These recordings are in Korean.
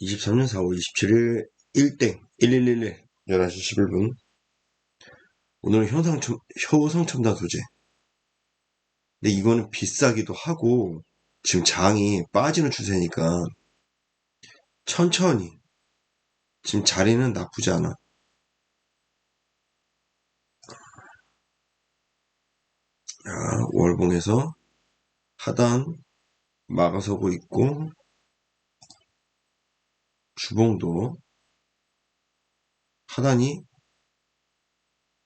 23년 4월 27일 1땡 1111 11시 11분. 오늘은 현상첨, 효성 첨단 소재. 근데 이거는 비싸기도 하고 지금 장이 빠지는 추세니까 천천히 지금 자리는 나쁘지 않아. 자, 월봉에서 하단 막아서고 있고 주봉도 하단이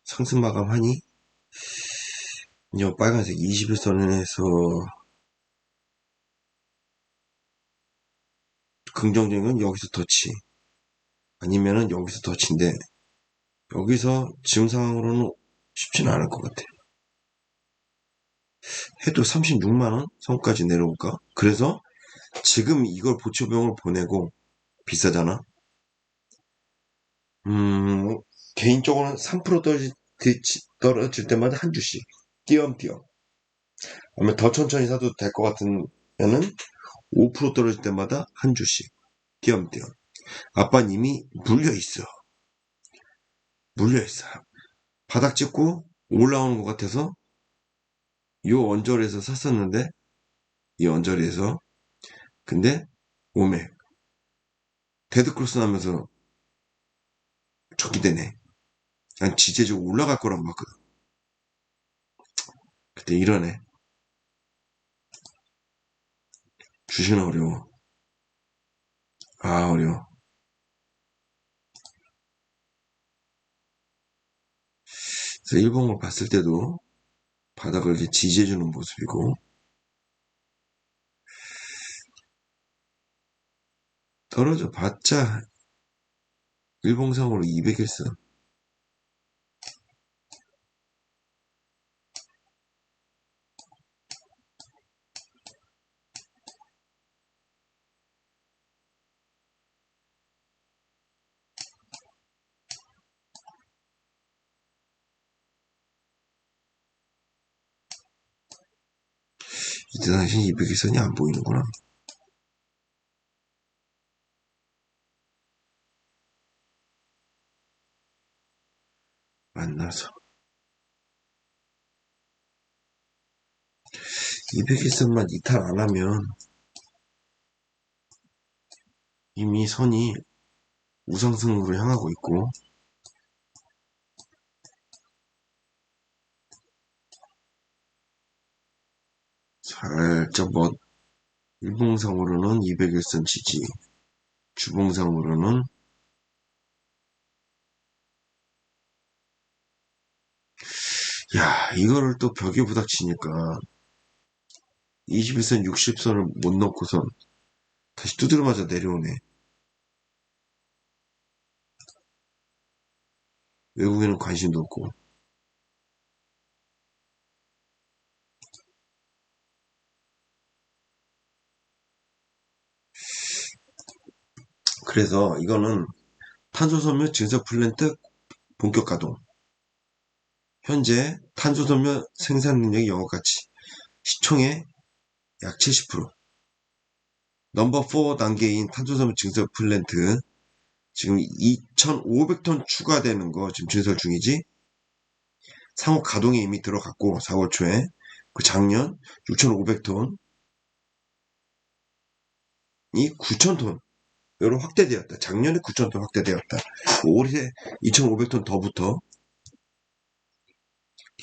상승 마감하니? 이 빨간색 21선에서 긍정적인 건 여기서 터치 아니면은 여기서 터치인데 여기서 지금 상황으로는 쉽지는 않을 것 같아. 해도 36만원 선까지 내려올까? 그래서 지금 이걸 보초병을 보내고 비싸잖아. 음, 개인적으로는 3% 떨어질, 떨어질 때마다 한 주씩 띄엄띄엄. 아니면 더 천천히 사도 될 것 같으면은 5% 떨어질 때마다 한 주씩 띄엄띄엄. 아빠는 이미 물려 있어. 물려 있어. 바닥 찍고 올라오는 것 같아서 요 언저리에서 샀었는데 이 언저리에서 근데 오맥 데드크로스 나면서 적이 되네. 난 지제적 올라갈 거라고 봤거든. 그때 이러네. 주시는 어려워. 아, 어려워. 그래서 일본을 봤을 때도 바닥을 이제 지지해주는 모습이고, 떨어져 봤자 일봉상으로 200일선 이때 당시 200일선이 안 보이는구나. 만 나서. 200일선만 이탈 안 하면 이미 선이 우상승으로 향하고 있고 살짝 뭐 일봉상으로는 200일선 지지 주봉상으로는 야, 이거를 또 벽에 부닥치니까 21선, 60선을 못 넣고선 다시 두드려 맞아 내려오네. 외국에는 관심도 없고. 그래서 이거는 탄소섬유 증석 플랜트 본격 가동. 현재 탄소섬유 생산 능력이 영업가치 시총의 약 70%. 넘버 4 단계인 탄소섬유 증설 플랜트 지금 2,500톤 추가되는 거 지금 증설 중이지. 상호 가동에 이미 들어갔고 4월 초에 그 작년 6,500톤 이 9,000톤 으로 확대되었다. 작년에 9,000톤 확대되었다. 올해 2,500톤 더 붙어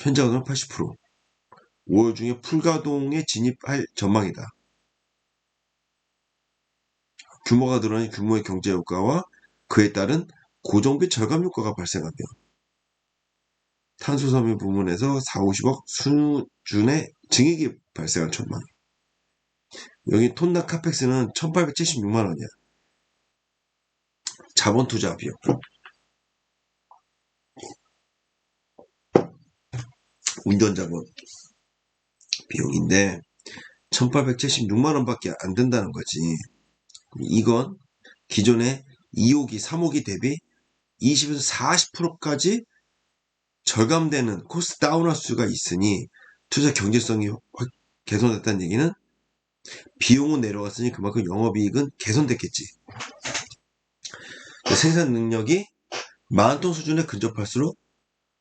가동은 80%. 5월 중에 풀가동에 진입할 전망이다. 규모가 드러난 규모의 경제 효과와 그에 따른 고정비 절감 효과가 발생하며 탄소섬유 부문에서 4, 50억 수준의 증액이 발생한 전망. 여기 톤나 카펙스는 1876만 원이야. 자본 투자 비용. 운전자본 비용인데 1876만원 밖에 안 된다는 거지. 이건 기존의 2호기, 3호기 대비 20에서 40%까지 절감되는 코스트 다운할 수가 있으니 투자 경제성이 개선됐다는 얘기는 비용은 내려갔으니 그만큼 영업이익은 개선됐겠지. 생산 능력이 만톤 수준에 근접할수록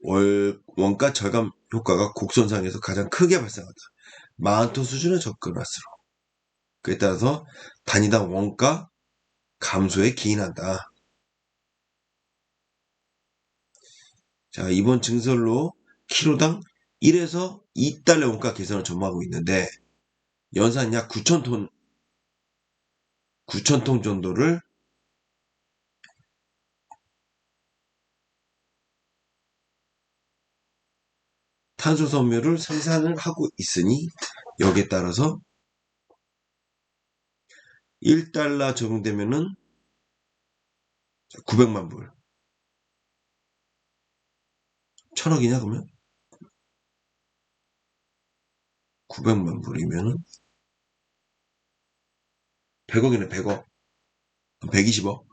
월, 원가 절감 효과가 곡선상에서 가장 크게 발생한다. 만톤 수준에 접근할수록. 그에 따라서 단위당 원가 감소에 기인한다. 자, 이번 증설로 키로당 1에서 2달러 원가 개선을 전망하고 있는데 연산 약 9,000톤 9,000톤 정도를 탄소 섬유를 생산을 하고 있으니 여기에 따라서 1달러 적용되면은 900만 불. 천억이냐 그러면? 900만 불이면은 100억이네 100억 120억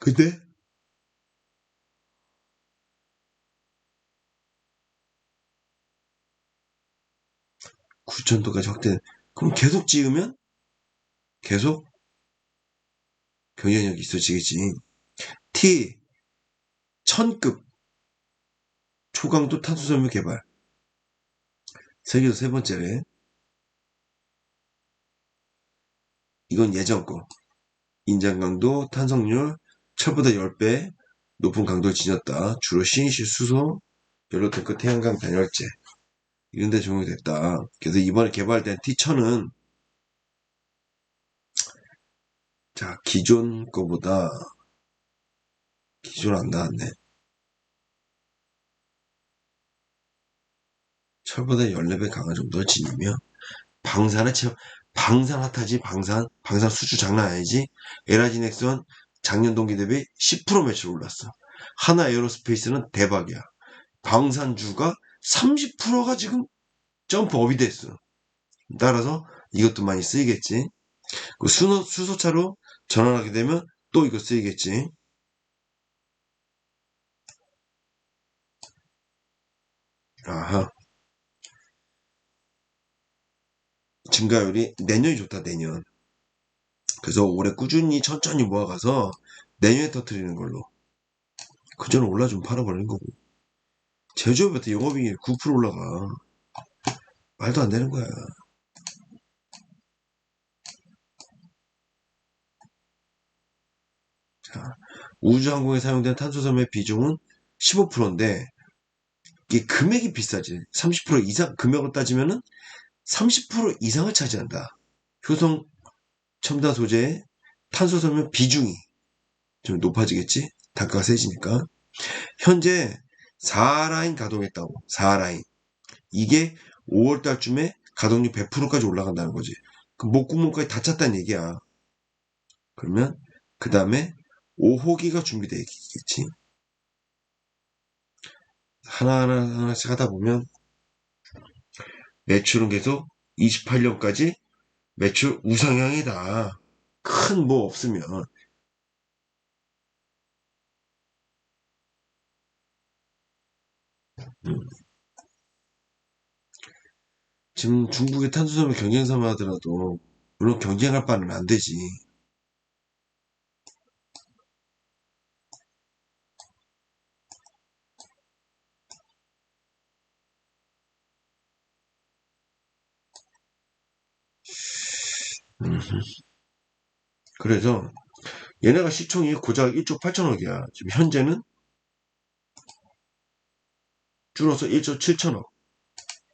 근데 9천도까지 확대 그럼 계속 지으면? 계속? 경쟁력이 있어지겠지. T 1000급. 초강도 탄소섬유 개발. 세계에서 세 번째래. 이건 예전 거. 인장 강도, 탄성률, 철보다 10배 높은 강도를 지녔다. 주로 신시 수소, 연료탱크, 태양광 단열재 이런 데 적용이 됐다. 그래서 이번에 개발된 T1000은 자 기존 거보다 기존 안 나왔네. 철보다 14배 강한 정도를 지니며 방사는 채 방산 핫하지? 방산 방산 수주 장난 아니지? 넥슨 작년 동기 대비 10% 매출 올랐어. 하나 에어로스페이스는 대박이야. 방산주가 30%가 지금 점프업이 됐어. 따라서 이것도 많이 쓰이겠지. 그 수소, 수소차로 전환하게 되면 또 이거 쓰이겠지. 아하. 증가율이 내년이 좋다 내년. 그래서 올해 꾸준히 천천히 모아가서 내년에 터트리는 걸로. 그전에 올라 좀 팔아버리는 거고 제조업부터 영업이익 9% 올라가 말도 안 되는 거야 자 우주항공에 사용된 탄소섬유의 비중은 15%인데 이게 금액이 비싸지 30% 이상 금액을 따지면은 30% 이상을 차지한다. 효성 첨단 소재의 탄소섬유 비중이 좀 높아지겠지? 단가가 세지니까. 현재 4라인 가동했다고. 4라인. 이게 5월 달쯤에 가동률 100%까지 올라간다는 거지. 그 목구멍까지 다 찼다는 얘기야. 그러면 그 다음에 5호기가 준비되어 있겠지. 하나하나 하나씩 하다 보면 매출은 계속 28년까지 매출 우상향이다. 큰 뭐 없으면. 지금 중국의 탄수섬유 경쟁사만 하더라도 물론 경쟁할 바는 안 되지. 그래서 얘네가 시총이 고작 1조 8천억이야. 지금 현재는 줄어서 1조 7천억.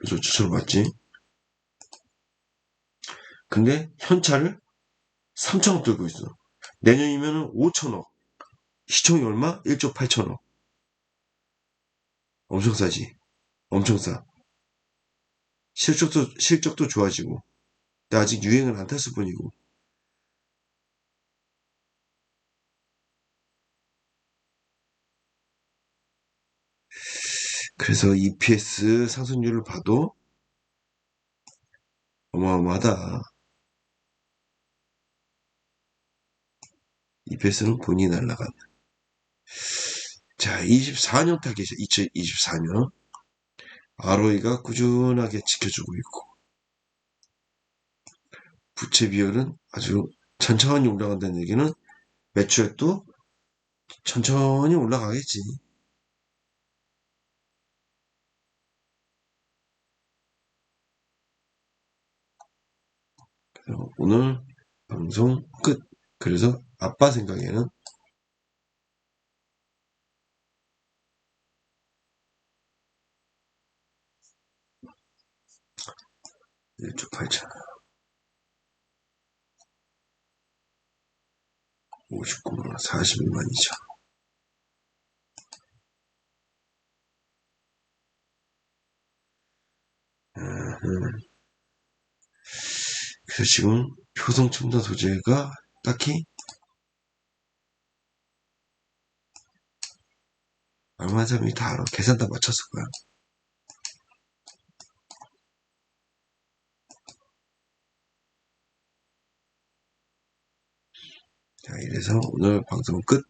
1조 7천억 맞지? 근데 현찰을 3천억 들고 있어. 내년이면 5천억. 시총이 얼마? 1조 8천억. 엄청 싸지. 엄청 싸. 실적도, 실적도 좋아지고. 근데 아직 유행은 안 탔을 뿐이고. 그래서 EPS 상승률을 봐도 어마어마하다. EPS는 본인이 날라간다. 자, 24년 타겟이 2024년 ROE가 꾸준하게 지켜주고 있고 부채 비율은 아주 천천히 올라간다는 얘기는 매출액도 천천히 올라가겠지. 그래서 오늘 방송 끝. 그래서 아빠 생각에는 일쪽 팔자 59만 41만이죠. 그래서 지금 표성 첨단 소재가 딱히 얼마 전에 다 알아. 계산 다 맞췄을 거야. 자, 이래서 오늘 방송 끝.